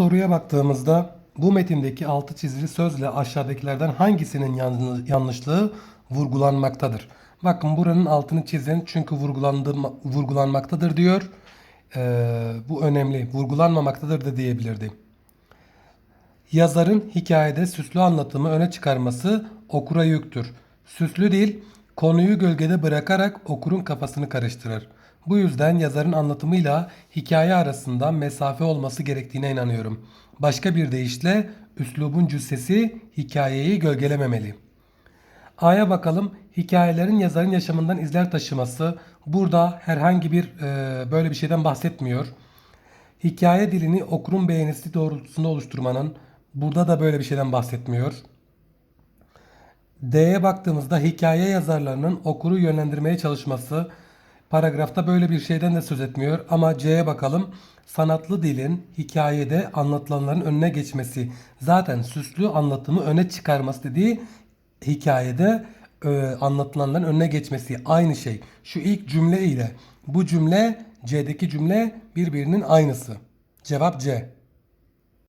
Soruya baktığımızda bu metindeki altı çizili sözle aşağıdakilerden hangisinin yan- yanlışlığı vurgulanmaktadır? Bakın buranın altını çizin çünkü vurgulanmaktadır diyor. Ee, bu önemli. Vurgulanmamaktadır da diyebilirdi. Yazarın hikayede süslü anlatımı öne çıkarması okura yüktür. Süslü dil konuyu gölgede bırakarak okurun kafasını karıştırır. Bu yüzden yazarın anlatımıyla hikaye arasında mesafe olması gerektiğine inanıyorum. Başka bir deyişle üslubun cüssesi hikayeyi gölgelememeli. A'ya bakalım. Hikayelerin yazarın yaşamından izler taşıması. Burada herhangi bir e, böyle bir şeyden bahsetmiyor. Hikaye dilini okurun beğenisi doğrultusunda oluşturmanın burada da böyle bir şeyden bahsetmiyor. D'ye baktığımızda hikaye yazarlarının okuru yönlendirmeye çalışması paragrafta böyle bir şeyden de söz etmiyor ama C'ye bakalım. Sanatlı dilin hikayede anlatılanların önüne geçmesi. Zaten süslü anlatımı öne çıkarması dediği hikayede e, anlatılanların önüne geçmesi aynı şey. Şu ilk cümle ile bu cümle C'deki cümle birbirinin aynısı. Cevap C.